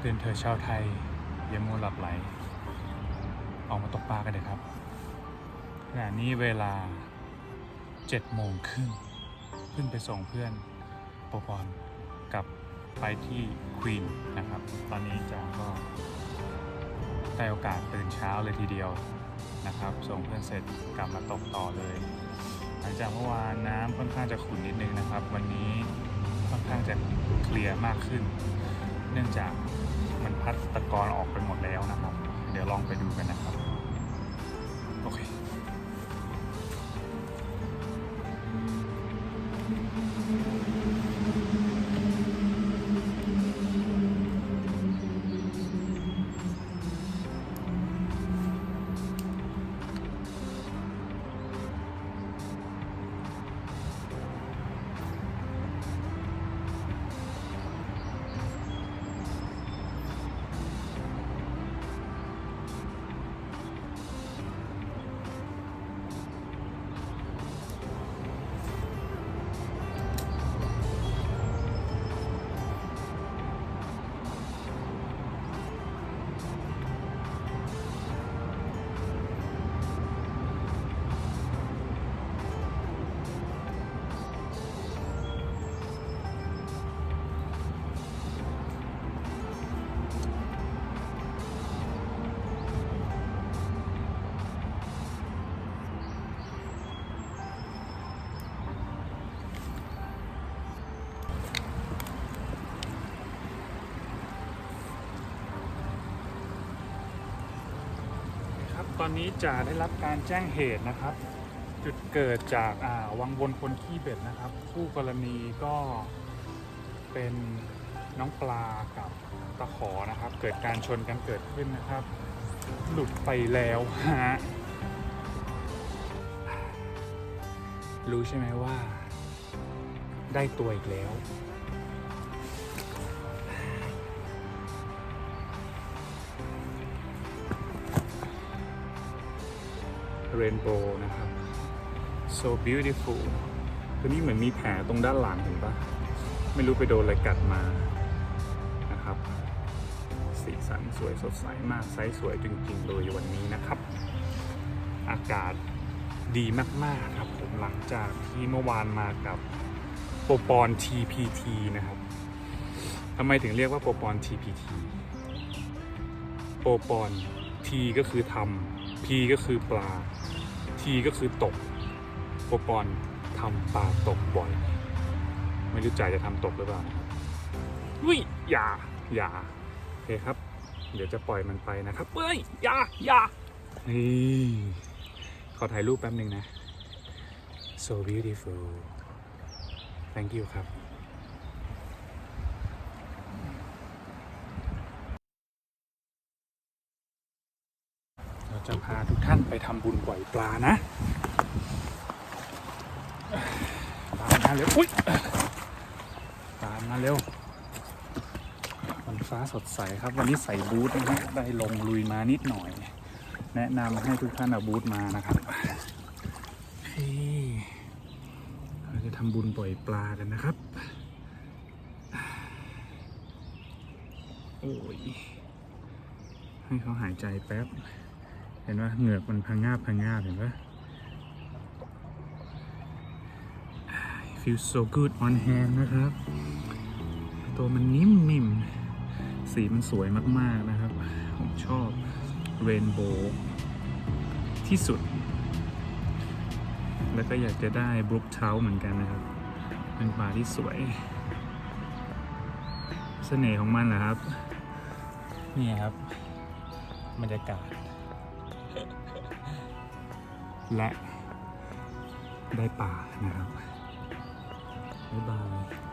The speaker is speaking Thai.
เตือนเธอชาวไทย อย่ามัวหลับไหล ออกมาตกปลากันเถอะครับขณะนี้เวลา7โมงครึ่งเพิ่งไปส่งเพื่อนปรปอนกับไปที่ควีนนะครับ ตอนนี้จางก็ได้โอกาสตื่นเช้าเลยทีเดียวนะครับ ส่งเพื่อนเสร็จกลับมาตกต่อเลย หลังจากเมื่อวานน้ำค่อนข้างจะขุ่นนิดนึงนะครับ วันนี้ค่อนข้างจะเคลียร์มากขึ้น เนื่องจาก มันพัดตะกอนออกไปหมดแล้วนะครับ เดี๋ยวลองไปดูกันนะครับ ตอนนี้จ่าได้รับการแจ้งเหตุนะครับ จุดเกิดจากอ่าวังวนคนขี้เบ็ดนะครับ คู่กรณีก็เป็นน้องปลากับตะขอนะครับ เกิดการชนกันเกิดขึ้นนะครับ หลุดไปแล้วฮะรู้ใช่ไหมว่า ได้ตัวอีกแล้ว เรนโบว์นะครับ so beautiful ตัวนี้เหมือนมีแผลตรงด้านหลังเห็นปะไม่รู้ไปโดนอะไรกัดมานะครับ สีสันสวยสดใสมากไซส์สวยจริงๆเลยวันนี้นะครับ อากาศดีมากๆครับผมหลังจากที่เมื่อวานมากับโปรปอน TPT นะครับทำไมถึงเรียกว่าโปรปอน TPT โปรปอน T ก็คือทำ P ก็คือปลา T ก็คือตกโปรปอนทำปลาตกบ่อย ไม่รู้ใจจะทำตกหรือเปล่านะครับอุ้ยอย่าอย่าโอเคครับ เดี๋ยวจะปล่อยมันไปนะครับเฮ้ยอย่าอย่านี่ขอถ่ายรูปแป๊บหนึ่งนะ so beautiful thank you ครับ เรา จะพาทุกท่านไปทำบุญปล่อยปลานะตามมาเร็วอุ้ยตามมาเร็ววันฟ้าสดใสครับ วันนี้ใส่บูทนะฮะได้ลงลุยมานิดหน่อย แนะนำให้ทุกท่านเอาบูทมานะครับเราจะทำบุญปล่อยปลากันนะครับโอ้ยให้เขาหายใจแป๊บ ห็นว่าเหงือกมันพังงาบพังงาบเห็นปะ feel so good on hand นะครับ ตัวมันนิ่มๆสีมันสวยมากๆนะครับ ผมชอบเรนโบว์ที่สุด แล้วก็อยากจะได้บรู k เทาเหมือนกันนะครับ เป็นปลาที่สวย เสน่ห์ของมันนะครับ นี่ครับ บรรยากาศ และได้ป่านะครับบ๊ายบาย